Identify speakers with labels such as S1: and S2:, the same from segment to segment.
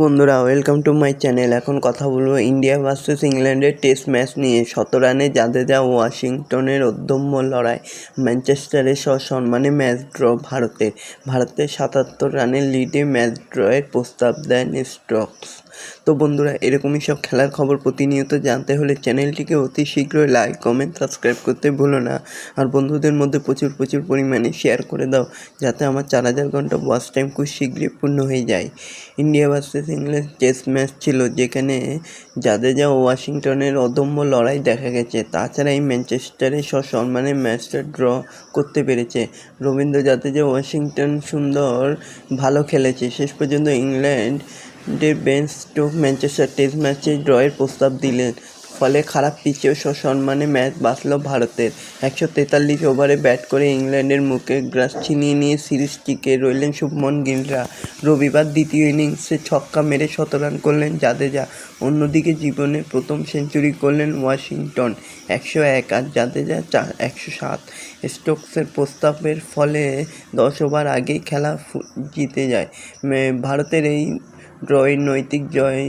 S1: বন্ধুরা welcome to my channel এখন কথা বলব ইন্ডিয়া ভার্সেস ইংল্যান্ডের টেস্ট ম্যাচ নিয়ে। শত রানে জাদেজা ওয়াশিংটনের অধ্যম্য লড়াই ম্যানচেস্টারের সসম্মানে ম্যাচ ড্র ভারতের। ভারতের সাতাত্তর রানের লিডে ম্যাচ ড্রয়ের প্রস্তাব দেন স্ট্রোকস তো বন্ধুরা, এরকমই সব খেলার খবর প্রতিনিয়ত জানতে হলে চ্যানেলটিকে অতি শীঘ্রই লাইক কমেন্ট সাবস্ক্রাইব করতে ভুলো না। আর বন্ধুদের মধ্যে প্রচুর প্রচুর পরিমাণে শেয়ার করে দাও, যাতে আমার চার হাজার ঘণ্টা ওয়াচ টাইম খুব শীঘ্রই পূর্ণ হয়ে যায়। India versus England test match ছিল, যেখানে জাদেজা ওয়াশিংটনের অদম্য লড়াই দেখা গেছে। তাছাড়া এই ম্যানচেস্টারে সসম্মানে ম্যাচটা ড্র করতে পেরেছে। রবীন্দ্র জাদেজা ওয়াশিংটন সুন্দর ভালো খেলেছে। শেষ পর্যন্ত ইংল্যান্ড ডের বেন স্টোক ম্যানচেস্টার টেস্ট ম্যাচে ড্রয়ের প্রস্তাব দিলেন। ফলে খারাপ পিচেও সসম্মানে ম্যাচ বাঁচল ভারতের। একশো তেতাল্লিশ ওভারে ব্যাট করে ইংল্যান্ডের মুখে গ্রাস ছিনিয়ে নিয়ে সিরিজ টিকে রইলেন শুভমন গিলরা। রবিবার দ্বিতীয় ইনিংসে ছক্কা মেরে শত রান করলেন জাদেজা। অন্যদিকে জীবনে প্রথম সেঞ্চুরি করলেন ওয়াশিংটন, একশো এক আর জাদেজা চার, একশো সাত। স্টোকসের প্রস্তাবের ফলে দশ ওভার আগেই খেলা জিতে যায়। ভারতের এই ড্রয়ের নৈতিক জয়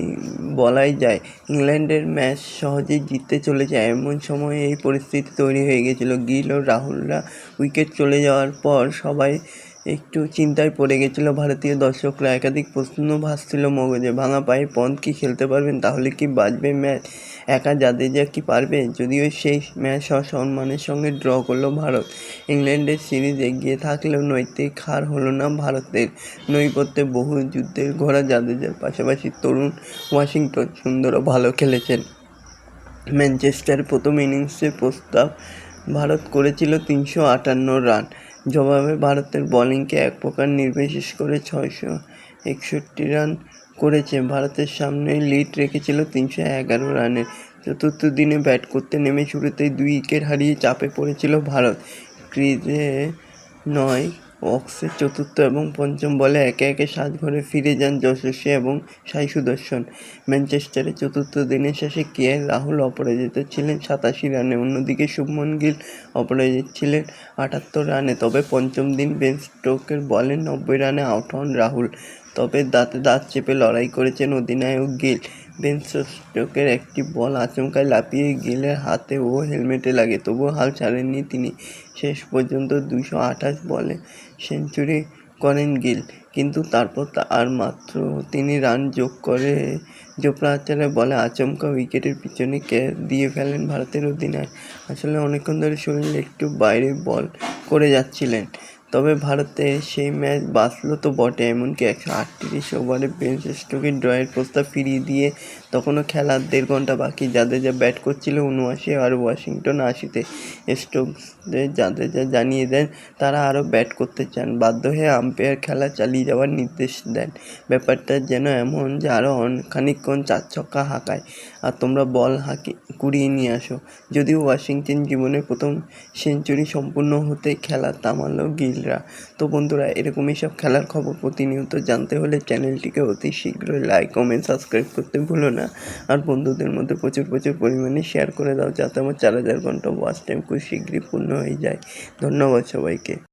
S1: বলাই যায়। ইংল্যান্ডের ম্যাচ সহজেই জিততে চলেছে এমন সময় এই পরিস্থিতি তৈরি হয়ে গেছিল। গিল ও রাহুলরা উইকেট চলে যাওয়ার পর সবাই একটু চিন্তায় পড়ে গেছিল ভারতীয় দর্শকরা। একাধিক প্রশ্ন ভাসছিল মগজে। ভাঙা পায়ে পন্থ কি খেলতে পারবেন? তাহলে কি বাজবে ম্যাচ? একা জাদেজা কি পারবে? যদিও সেই ম্যাচ সসম্মানের সঙ্গে ড্র করল ভারত। ইংল্যান্ডের সিরিজ এগিয়ে থাকলেও নৈতিক হার হলো না ভারতের। নৈপথ্যে বহু যুদ্ধের ঘোড়া জাদেজার পাশাপাশি তরুণ ওয়াশিংটন সুন্দরও ভালো খেলেছেন। ম্যানচেস্টার প্রথম ইনিংসে প্রস্তাব ভারত করেছিল তিনশো আটান্ন রান। জবাবে ভারতের বোলিংকে এক প্রকার নির্বিশেষ করে ছয়শো একষট্টি রান করেছে। ভারতের সামনে লিড রেখেছিল তিনশো এগারো রানে চতুর্থ দিনে ব্যাট করতে নেমে শুরুতেই দুই উইকেট হারিয়ে চাপে পড়েছিল ভারত। ক্রিজে নয় অক্সের চতুর্থ এবং পঞ্চম বলে একে একে সাত ঘরে ফিরে যান যশস্বী এবং সাই সুদর্শন। ম্যানচেস্টারে চতুর্থ দিনের শেষে কে রাহুল অপরাজিত ছিলেন সাতাশি রানে, অন্যদিকে শুভমন গিল অপরাজিত ছিলেন আটাত্তর রানে। তবে পঞ্চম দিন বেন স্টোকের বলে নব্বই রানে আউট হন রাহুল। তবে দাঁতে দাঁত চেপে লড়াই করেছেন অধিনায়ক গিল। বেন স্টোকের একটি বল আচমকায় লাফিয়ে গিলের হাতে ও হেলমেটে লাগে। তবুও হাল ছাড়েননি তিনি। শেষ পর্যন্ত দুশো আঠাশ বলে সেঞ্চুরি করেন গিল। কিন্তু তারপর আর মাত্র তিনি রান যোগ করে জোপড়া আচারের বলে আচমকা উইকেটের পিছনে কে দিয়ে ফেলেন ভারতের অধিনায়ক। আসলে অনেকক্ষণ ধরে শরীর একটু বাইরে বল করে যাচ্ছিলেন। তবে ভারতে সেই ম্যাচ বাঁচল তো বটে, এমনকি একশো আটত্রিশ ওভারে বেন স্টোকের ড্রয়ের প্রস্তাব ফিরিয়ে দিয়ে তখনও খেলার দেড় ঘণ্টা বাকি। যাদের যা ব্যাট করছিল উনআশি আর ওয়াশিংটন আশিতে। স্টোকসদের যাদের যা জানিয়ে দেন, তারা আরও ব্যাট করতে চান। বাধ্য হয়ে আম্পায়ার খেলা চালিয়ে যাওয়ার নির্দেশ দেন। ব্যাপারটা যেন এমন যে আরও খানিকক্ষণ চার ছক্কা হাঁকায়। আর তোমরা বল হাঁকি, কুড়িয়ে নিয়ে আসো। যদিও ওয়াশিংটন জীবনের প্রথম সেঞ্চুরি সম্পূর্ণ হতে খেলা তামালো থামালো গিলরা তো বন্ধুরা, এরকমই সব খেলার খবর প্রতিনিয়ত জানতে হলে চ্যানেলটিকে অতি শীঘ্রই লাইক কমেন্ট সাবস্ক্রাইব করতে ভুলো না। আর বন্ধুদের মধ্যে প্রচুর প্রচুর পরিমাণে শেয়ার করে দাও, যাতে আমার চার হাজার ঘণ্টা ওয়াচ টাইম খুব শীঘ্রই পূর্ণ হয়ে যায়। ধন্যবাদ সবাইকে।